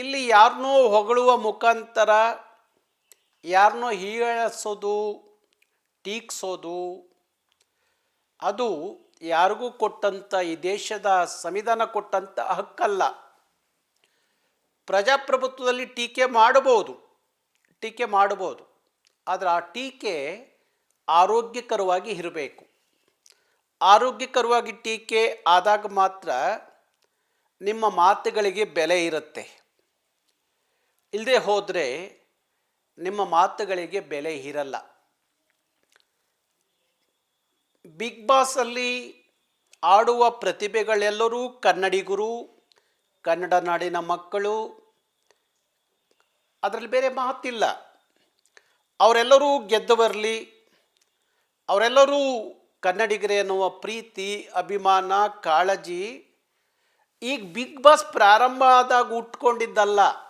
ಇಲ್ಲಿ ಯಾರನ್ನೋ ಹೊಗಳುವ ಮುಖಾಂತರ ಯಾರನ್ನೋ ಹೀಯಾಳಿಸೋದು, ಟೀಕ್ಸೋದು, ಅದು ಯಾರಿಗೂ ಕೊಟ್ಟಂಥ ಈ ದೇಶದ ಸಂವಿಧಾನ ಕೊಟ್ಟಂಥ ಹಕ್ಕಲ್ಲ. ಪ್ರಜಾಪ್ರಭುತ್ವದಲ್ಲಿ ಟೀಕೆ ಮಾಡಬಹುದು ಟೀಕೆ ಮಾಡಬಹುದು, ಆದರೆ ಆ ಟೀಕೆ ಆರೋಗ್ಯಕರವಾಗಿ ಇರಬೇಕು. ಆರೋಗ್ಯಕರವಾಗಿ ಟೀಕೆ ಆದಾಗ ಮಾತ್ರ ನಿಮ್ಮ ಮಾತುಗಳಿಗೆ ಬೆಲೆ ಇರುತ್ತೆ. ಇಲ್ಲದೆ ಹೋದರೆ ನಿಮ್ಮ ಮಾತುಗಳಿಗೆ ಬೆಲೆ ಇರಲ್ಲ ಬಿಗ್ ಬಾಸಲ್ಲಿ ಆಡುವ ಪ್ರತಿಭೆಗಳೆಲ್ಲರೂ ಕನ್ನಡಿಗರು ಕನ್ನಡ ನಾಡಿನ ಮಕ್ಕಳು. ಅದರಲ್ಲಿ ಬೇರೆ ಮಾತಿಲ್ಲ. ಅವರೆಲ್ಲರೂ ಗೆದ್ದು ಬರಲಿ ಅವರೆಲ್ಲರೂ ಕನ್ನಡಿಗರೇ ಅನ್ನುವ ಪ್ರೀತಿ, ಅಭಿಮಾನ, ಕಾಳಜಿ ಈಗ ಬಿಗ್ ಬಾಸ್ ಪ್ರಾರಂಭ ಆದಾಗ ಉಟ್ಕೊಂಡಿದ್ದಲ್ಲ.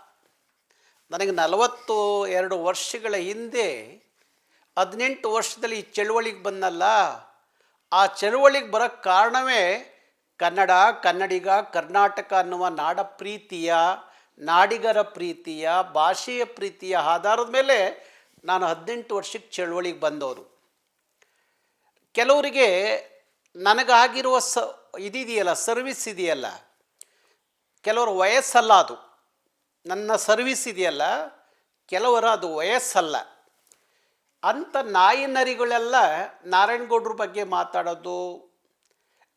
ನನಗೆ ನಲವತ್ತು ಎರಡು ವರ್ಷಗಳ ಹಿಂದೆ, ಹದಿನೆಂಟು ವರ್ಷದಲ್ಲಿ ಈ ಚಳುವಳಿಗೆ ಬಂದಲ್ಲ, ಆ ಚಳುವಳಿಗೆ ಬರೋಕ್ಕೆ ಕಾರಣವೇ ಕನ್ನಡ, ಕನ್ನಡಿಗ, ಕರ್ನಾಟಕ ಅನ್ನುವ ನಾಡ ಪ್ರೀತಿಯ, ನಾಡಿಗರ ಪ್ರೀತಿಯ, ಭಾಷೆಯ ಪ್ರೀತಿಯ ಆಧಾರದ ಮೇಲೆ ನಾನು ಹದಿನೆಂಟು ವರ್ಷಕ್ಕೆ ಚಳುವಳಿಗೆ ಬಂದವರು ಕೆಲವರಿಗೆ ನನಗಾಗಿರುವ ಸ ಇದಿದೆಯಲ್ಲ ಸರ್ವಿಸ್ ಇದೆಯಲ್ಲ. ಕೆಲವರು ವಯಸ್ಸಲ್ಲ ಅದು. ನನ್ನ ಸರ್ವಿಸ್ ಇದೆಯಲ್ಲ, ಕೆಲವರ ಅದು ವಯಸ್ಸಲ್ಲ. ಅಂಥ ನಾಯಿ ನರಿಗಳೆಲ್ಲ ನಾರಾಯಣಗೌಡ್ರ ಬಗ್ಗೆ ಮಾತಾಡೋದು,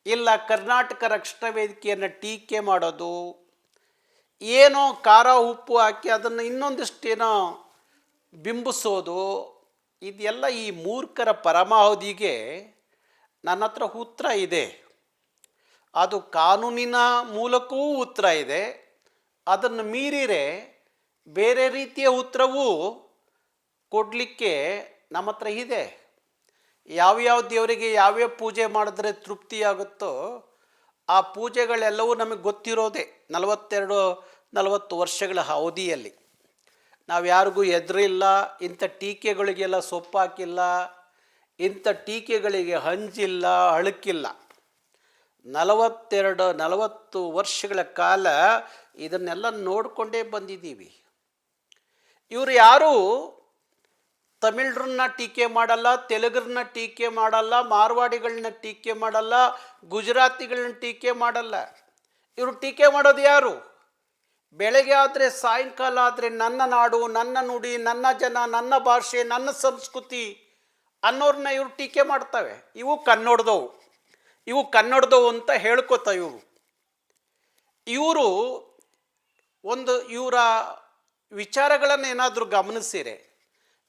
ಇಲ್ಲ ಕರ್ನಾಟಕ ರಕ್ಷಣಾ ವೇದಿಕೆಯನ್ನು ಟೀಕೆ ಮಾಡೋದು, ಏನೋ ಖಾರ ಉಪ್ಪು ಹಾಕಿ ಅದನ್ನು ಇನ್ನೊಂದಿಷ್ಟೇನೋ ಬಿಂಬಿಸೋದು, ಇದೆಲ್ಲ ಈ ಮೂರ್ಖರ ಪರಮಾವಧಿಗೆ ನನ್ನ ಹತ್ರ ಉತ್ತರ ಇದೆ. ಅದು ಕಾನೂನಿನ ಮೂಲಕವೂ ಉತ್ತರ ಇದೆ. ಅದನ್ನು ಮೀರಿರೆ ಬೇರೆ ರೀತಿಯ ಉತ್ತರವೂ ಕೊಡಲಿಕ್ಕೆ ನಮ್ಮ ಹತ್ರ ಇದೆ. ಯಾವ್ಯಾವ ದೇವರಿಗೆ ಯಾವ್ಯಾವ ಪೂಜೆ ಮಾಡಿದ್ರೆ ತೃಪ್ತಿಯಾಗುತ್ತೋ ಆ ಪೂಜೆಗಳೆಲ್ಲವೂ ನಮಗೆ ಗೊತ್ತಿರೋದೇ ನಲವತ್ತೆರಡು, ನಲವತ್ತು ವರ್ಷಗಳ ಅವಧಿಯಲ್ಲಿ. ನಾವು ಯಾರಿಗೂ ಎದುರಿಲ್ಲ ಇಂಥ ಟೀಕೆಗಳಿಗೆಲ್ಲ ಸೊಪ್ಪಾಕಿಲ್ಲ, ಇಂಥ ಟೀಕೆಗಳಿಗೆ ಹಂಚಿಲ್ಲ, ಅಳುಕಿಲ್ಲ. ನಲವತ್ತೆರಡು, ನಲವತ್ತು ವರ್ಷಗಳ ಕಾಲ ಇದನ್ನೆಲ್ಲ ನೋಡಿಕೊಂಡೇ ಬಂದಿದ್ದೀವಿ. ಇವರು ಯಾರು ತಮಿಳ್ರನ್ನ ಟೀಕೆ ಮಾಡಲ್ಲ, ತೆಲುಗರನ್ನ ಟೀಕೆ ಮಾಡಲ್ಲ, ಮಾರ್ವಾಡಿಗಳನ್ನ ಟೀಕೆ ಮಾಡಲ್ಲ, ಗುಜರಾತಿಗಳನ್ನ ಟೀಕೆ ಮಾಡಲ್ಲ. ಇವರು ಟೀಕೆ ಮಾಡೋದು ಯಾರು? ಬೆಳಗ್ಗೆ ಆದರೆ, ಸಾಯಂಕಾಲ ಆದರೆ ನನ್ನ ನಾಡು, ನನ್ನ ನುಡಿ, ನನ್ನ ಜನ, ನನ್ನ ಭಾಷೆ, ನನ್ನ ಸಂಸ್ಕೃತಿ ಅನ್ನೋರನ್ನ ಇವರು ಟೀಕೆ ಮಾಡ್ತವೆ. ಇವು ಕನ್ನಡದವು ಇವು ಕನ್ನಡದವು ಅಂತ ಹೇಳ್ಕೊತ ಇವರು. ಇವರು ಒಂದು ಇವರ ವಿಚಾರಗಳನ್ನು ಏನಾದರೂ ಗಮನಿಸಿರೆ,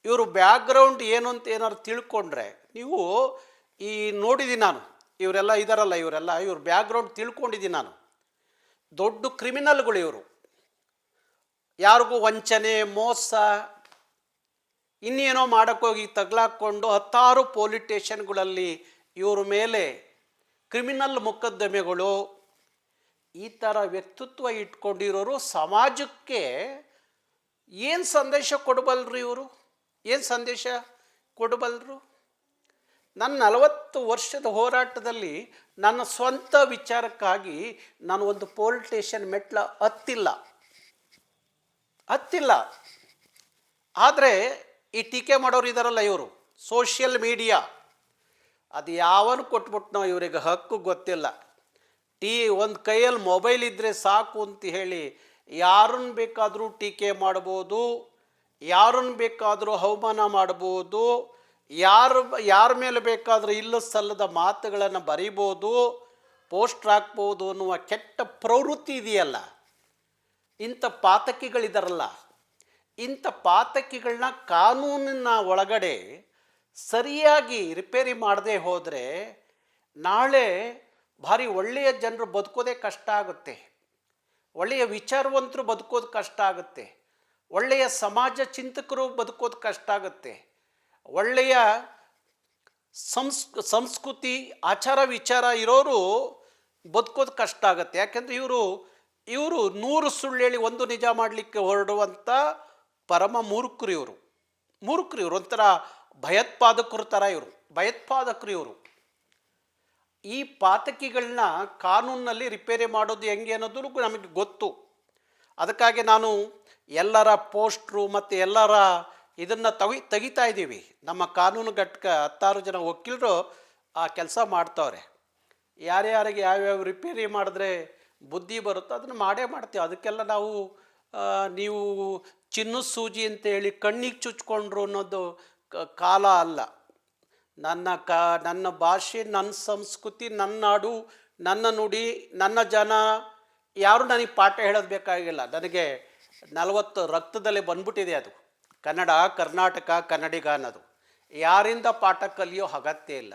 ಇವರು ಬ್ಯಾಕ್ಗ್ರೌಂಡ್ ಏನು ಅಂತ ಏನಾದ್ರು ತಿಳ್ಕೊಂಡ್ರೆ, ನೀವು ಈ ನೋಡಿದ್ದೀನಿ ನಾನು, ಇವರೆಲ್ಲ ಇದಾರಲ್ಲ ಇವರೆಲ್ಲ, ಇವ್ರ ಬ್ಯಾಕ್ಗ್ರೌಂಡ್ ತಿಳ್ಕೊಂಡಿದ್ದೀನಿ ನಾನು. ದೊಡ್ಡ ಕ್ರಿಮಿನಲ್ಗಳು ಇವರು. ಯಾರಿಗೂ ವಂಚನೆ, ಮೋಸ, ಇನ್ನೇನೋ ಮಾಡೋಕ್ಕೋಗಿ ತಗ್ಲಾಕ್ಕೊಂಡು ಹತ್ತಾರು ಪೊಲೀಸ್ ಸ್ಟೇಷನ್ಗಳಲ್ಲಿ ಇವ್ರ ಮೇಲೆ ಕ್ರಿಮಿನಲ್ ಮೊಕದ್ದಮೆಗಳು ಈ ಥರ ವ್ಯಕ್ತಿತ್ವ ಇಟ್ಕೊಂಡಿರೋರು ಸಮಾಜಕ್ಕೆ ಏನು ಸಂದೇಶ ಕೊಡಬಲ್ರು ಇವರು? ಏನು ಸಂದೇಶ ಕೊಡಬಲ್ರು? ನನ್ನ ನಲವತ್ತು ವರ್ಷದ ಹೋರಾಟದಲ್ಲಿ ನನ್ನ ಸ್ವಂತ ವಿಚಾರಕ್ಕಾಗಿ ನಾನು ಒಂದು ಪೋಲ್ ಸ್ಟೇಷನ್ ಮೆಟ್ಲ ಹತ್ತಿಲ್ಲ. ಹತ್ತಿಲ್ಲ. ಆದರೆ ಈ ಟೀಕೆ ಮಾಡೋರು ಇದಾರಲ್ಲ ಇವರು, ಸೋಷಿಯಲ್ ಮೀಡಿಯಾ. ಅದು ಯಾವನು ನಾವು ಇವರಿಗೆ ಹಕ್ಕು ಗೊತ್ತಿಲ್ಲ. ಟೀ ಒಂದು ಕೈಯಲ್ಲಿ ಮೊಬೈಲ್ ಇದ್ದರೆ ಸಾಕು ಅಂತ ಹೇಳಿ ಯಾರನ್ನು ಬೇಕಾದರೂ ಟೀಕೆ ಮಾಡ್ಬೋದು ಯಾರನ್ನು ಬೇಕಾದರೂ ಅವಮಾನ ಮಾಡ್ಬೋದು, ಯಾರು ಯಾರ ಮೇಲೆ ಬೇಕಾದರೂ ಇಲ್ಲ ಸಲ್ಲದ ಮಾತುಗಳನ್ನು ಬರಿಬೋದು, ಪೋಸ್ಟ್ರ್ ಹಾಕ್ಬೋದು ಅನ್ನುವ ಕೆಟ್ಟ ಪ್ರವೃತ್ತಿ ಇದೆಯಲ್ಲ. ಇಂಥ ಪಾತಕಿಗಳಿದಾರಲ್ಲ. ಇಂಥ ಪಾತಕಿಗಳನ್ನ ಕಾನೂನಿನ ಒಳಗಡೆ ಸರಿಯಾಗಿ ರಿಪೇರಿ ಮಾಡದೆ ಹೋದರೆ ನಾಳೆ ಭಾರಿ ಒಳ್ಳೆಯ ಜನರು ಬದುಕೋದೇ ಕಷ್ಟ ಆಗುತ್ತೆ. ಒಳ್ಳೆಯ ವಿಚಾರವಂತರು ಬದುಕೋದು ಕಷ್ಟ ಆಗುತ್ತೆ. ಒಳ್ಳೆಯ ಸಮಾಜ ಚಿಂತಕರು ಬದುಕೋದು ಕಷ್ಟ ಆಗುತ್ತೆ. ಒಳ್ಳೆಯ ಸಂಸ್, ಸಂಸ್ಕೃತಿ, ಆಚಾರ ವಿಚಾರ ಇರೋರು ಬದುಕೋದು ಕಷ್ಟ ಆಗುತ್ತೆ. ಯಾಕೆಂದರೆ ಇವರು ಇವರು ನೂರು ಸುಳ್ಳು ಹೇಳಿ ಒಂದು ನಿಜ ಮಾಡಲಿಕ್ಕೆ ಹೊರಡುವಂಥ ಪರಮ ಮೂರ್ಖರು ಇವರು. ಮೂರ್ಖರು ಇವರು ಒಂಥರ ಭಯೋತ್ಪಾದಕರು ಥರ ಇವರು, ಭಯೋತ್ಪಾದಕರು ಇವರು. ಈ ಪಾತಕಿಗಳನ್ನ ಕಾನೂನಲ್ಲಿ ರಿಪೇರಿ ಮಾಡೋದು ಹೆಂಗೆ ಅನ್ನೋದು ನಮಗೆ ಗೊತ್ತು. ಅದಕ್ಕಾಗಿ ನಾನು ಎಲ್ಲರ ಪೋಸ್ಟ್ರು ಮತ್ತು ಎಲ್ಲರ ಇದನ್ನು ತಗಿ ತೆಗಿತಾ ಇದ್ದೀವಿ. ನಮ್ಮ ಕಾನೂನು ಘಟಕ ಹತ್ತಾರು ಜನ ವಕೀಲರು ಆ ಕೆಲಸ ಮಾಡ್ತವ್ರೆ. ಯಾರ್ಯಾರಿಗೆ ಯಾವ್ಯಾವ ರಿಪೇರಿ ಮಾಡಿದ್ರೆ ಬುದ್ಧಿ ಬರುತ್ತೋ ಅದನ್ನು ಮಾಡೇ ಮಾಡ್ತೀವಿ. ಅದಕ್ಕೆಲ್ಲ ನಾವು ನೀವು ಚಿನ್ನ ಸೂಜಿ ಅಂತೇಳಿ ಕಣ್ಣಿಗೆ ಚುಚ್ಕೊಂಡ್ರು ಅನ್ನೋದು ಕಾಲ ಅಲ್ಲ. ನನ್ನ ಕ, ನನ್ನ ಭಾಷೆ, ನನ್ನ ಸಂಸ್ಕೃತಿ, ನನ್ನ ನಾಡು, ನನ್ನ ನುಡಿ, ನನ್ನ ಜನ, ಯಾರು ನನಗೆ ಪಾಠ ಹೇಳೋದು ಬೇಕಾಗಿಲ್ಲ. ನನಗೆ ನಲವತ್ತು ರಕ್ತದಲ್ಲಿ ಬಂದ್ಬಿಟ್ಟಿದೆ ಅದು. ಕನ್ನಡ, ಕರ್ನಾಟಕ, ಕನ್ನಡಿಗ ಅನ್ನೋದು. ಯಾರಿಂದ ಪಾಠ ಕಲಿಯೋ ಅಗತ್ಯ ಇಲ್ಲ.